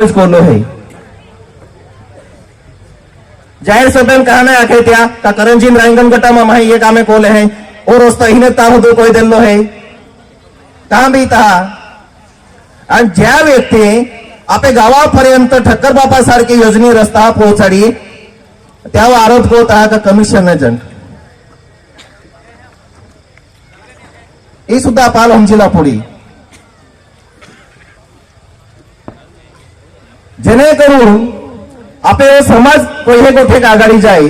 कोलो है जाहीर सभेन कहना आखे त्या का करंजी रांगण गटाમાં माही ये कामे कोले है। और रस्तो हिने ता होतो कोई दिल्लो है ता भी ता आणि ज्या व्यक्ती आपल्या गावापर्यंत ठक्कर बापा सारखी योजनी रस्ता पोहोचाडी त्यावर आरोप होत हा का कमिशन एजंट ही सुद्धा पाल हमजीला पुढी जेणेकरून आपले समाज कोठे कोठे आघाडी जाय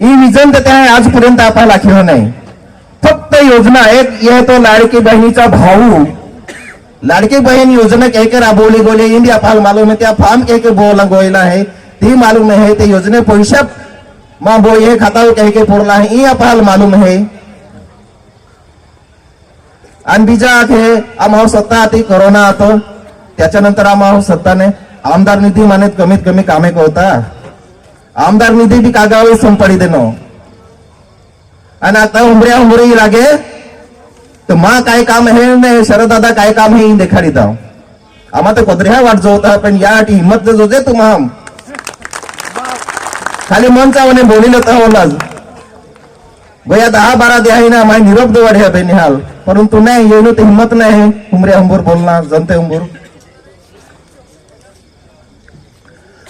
ही विजन तर त्या आजपर्यंत आपण खेळ नाही. फक्त योजना एक येतो लाडकी बहिणीचा भाऊ. लाडकी बहीण योजना काय काय राबवली गोले. इंडिया फाल मालूम है त्या फार्म कह बोला गोयला है ती मालूम है ते योजने पैसा मा बो ये खाता कह के फोडला है ही आपल्याला मालूम है आणि बीजा हे आम्हा सत्ता ती कोरोना आतो त्याच्यानंतर आम्हा सत्ताने आमदार निधी मानेत कमीत कमी कामे होता आमदार निधी बी कागावे संपडी देनो आणि आता उमऱ्या उमरी लागे तर मा काय काम हे नाही शरद दादा काय काम हे देखाडी दाव आम्हा तर कोदऱ्या वाट जो होता पण या अटी हिंमत जो जे तुम्हा. खाली मन चावणे बोलिलं हो तर होलाच भैया दहा बारा द्या ना माय निरोप दो वाढ्या बेनिहाल। परंतु नाही येणं ते हिंमत नाही उमऱ्या हुंबूर बोलणार जनते हुंबूर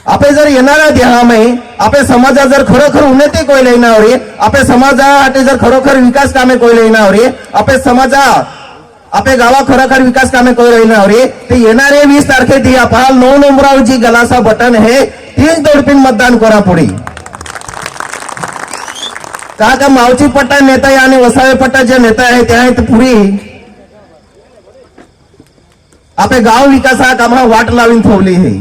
आपे जर येणारा देहामय आपे समाजा जर खरोखर उन्नती कोयले येणारे हो आपे समाजासाठी जर खरोखर विकास कामे कोयले येणारे हो आपे समाजा आपे गावा खरोखर विकास कामे कोयले येणारे हो ते येणारे वीस तारखे दिया आपण नऊ नंबराव जी गलासा बटन आहे तीच दोडपीन मतदान करा पुढे का का मावची पट्टा नेता आहे आणि वसावे पट्टा जे नेता आहे ते आहेत पुरी. आपले गाव विकासा कामा वाट लावून ठेवली हे.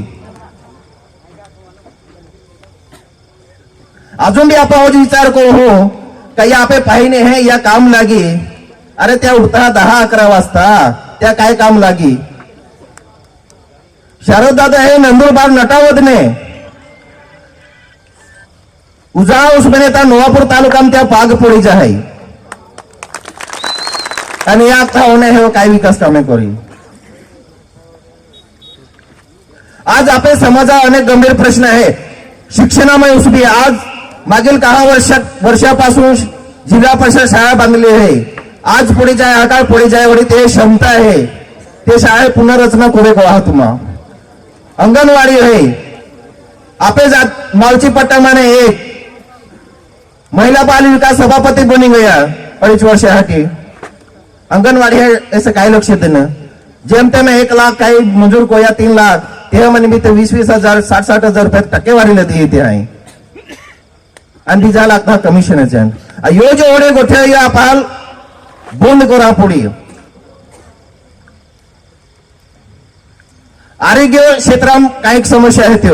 अजून भी आपण आज विचार करू हो. काही आपे पाहिने हे या काम लागी. अरे त्या उठता दहा अकरा वाजता. त्या काय काम लागी? शरद दादा हे नंदुरबार नटावदने. उजाळा उसमेने त्या नवापूर तालुका त्या पागपोळीचा आहे आणि या आता हे काय विकास कामे करी आज आपल्या समाजा अनेक गंभीर प्रश्न आहे. शिक्षणामुळे उसबी आज मागील काही वर्ष वर्षापासून जिल्हा परिषद शाळा बांधली आहे. आज पुढे जाय आकार पुढे जाय वडी ते क्षमता आहे. ते शाळे पुनर्रचना कुठे को तुम्हा अंगणवाडी आहे. आपे जात मावची पट्टा माने एक महिला बाल विकास सभापती बनी गया अडीच वर्षासाठी. अंगणवाडी है ऐसे काय लक्ष देणं जेमतेम एक लाख काही मंजूर कोया तीन लाख. ते म्हणे मी ते वीस वीस हजार साठ साठ हजार रुपये टक्केवारीला ते येते आहे. आणि ती झाला आता कमिशनच्या यो जे ओढे गोठे या पाल बंद करा पुढे. आरोग्य क्षेत्रात काही समस्या आहेत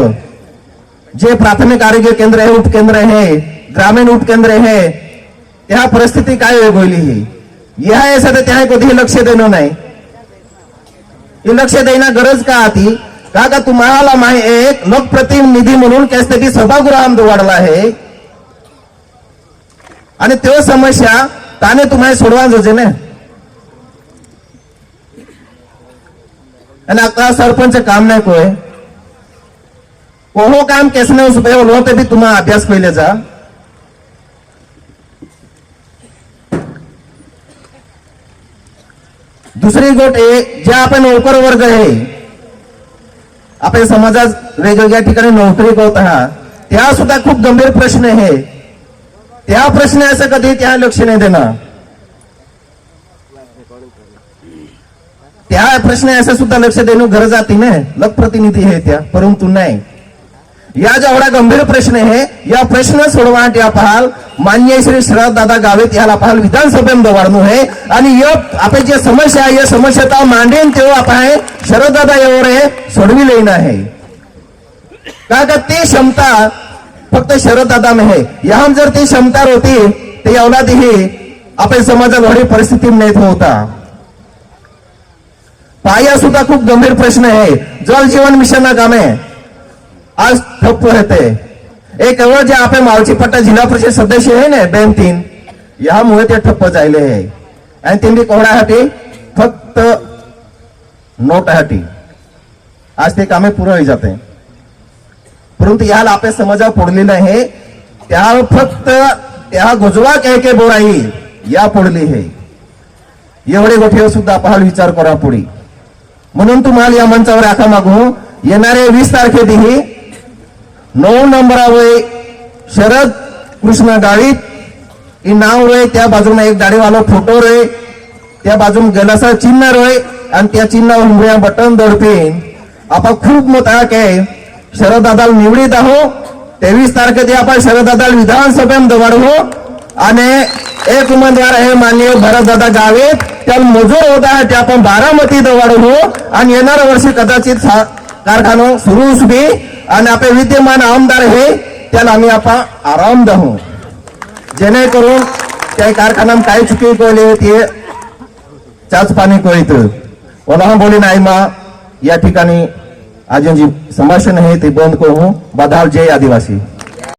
जे प्राथमिक आरोग्य केंद्र आहे उपकेंद्र आहे ग्रामीण उपकेंद्र हे त्या परिस्थिती काय वेगळी ही? या आहे लक्ष देणं नाही. हे लक्ष देणं गरज का आती? का का तुम्हाला माही एक लोकप्रतिनिधी म्हणून त्यासाठी सभागृह वाढला आहे? आणि तो समस्या ताने तुम्हाला सोडवा जोजे ना. आणि आता सरपंच काम नाही कोय. ओहो काम केसने उस पे ते भी तुम्हाला अभ्यास पहिले जा. दुसरी गोट आहे ज्या आपण नोकर वर्ग आहे आपल्या समाजात वेगवेगळ्या ठिकाणी नोकरी करत आहात त्या सुद्धा खूप गंभीर प्रश्न आहे. त्या प्रश्न असं कधी त्या लक्ष नाही देणार. त्या प्रश्न असं सुद्धा लक्ष देणं गरज आती ना? लोकप्रतिनिधी आहे त्या परंतु नाही. या जेवढा गंभीर प्रश्न आहे या प्रश्न सोडवण्यात या पहाल मान्य श्री शरद दादा गावित याला पहाल विधानसभेमध्ये वाढणू आहे. आणि या आपण जे समस्या आहे या समस्या मांडेन तेव्हा आपण आहे शरददादा यावर हे सोडवी लेणं आहे का का ती क्षमता फक्त शरददादा में है जर ती क्षमता होती ते अवलादी आपल्या समाजात वाढी परिस्थिती नेत होता. पाया सुद्धा खूप गंभीर प्रश्न आहे. जल जीवन मिशन कामे आज ठप्प रहते एक अवळ जे आपले मावची पट्टा जिल्हा परिषद सदस्य आहे ना बेन तीन यामुळे ते ठप्प जायले आहे. आणि ते मी कोणासाठी फक्त नोटासाठी. आज ते कामे पूर्ण होई जाते. परंतु याला आपल्या समाजा पडलेलं आहे त्या फक्त त्या गुजवा काय काय बोराई या पडली हे. एवढे गोठे सुद्धा पाहाल विचार करा पुढे. म्हणून तुम्हाला या मंचावर आखा मागू. येणारे वीस तारखेतही नऊ नंबरावर शरद कृष्ण गाडीत ही नाव रे त्या बाजून एक डाळीवालो फोटो रे त्या बाजून गलासा चिन्ह रे आणि त्या चिन्हावर उमऱ्या बटन दडपेन. आपण खूप मत आहे? शरद दादाल निवडीत आहो. तेवीस तारखेत आपण शरद दादाल विधानसभेत दवाडू. आणि एक उमेदवार आहे माननीय भरतदादा गावे त्याला मजूर होता ते आपण बारामती दवाडू. आणि येणाऱ्या वर्षी कदाचित कारखानो सुरू बी आणि आपले विद्यमान आमदार हे त्याला आम्ही आपण आराम दाहू जेणेकरून त्या कारखान्यात काय चुकी कळले ते चाच पाणी कळीत. ओला बोली नाही मा या ठिकाणी अजून जी संभाषण आहे ते बंद करू. बदाल जय आदिवासी.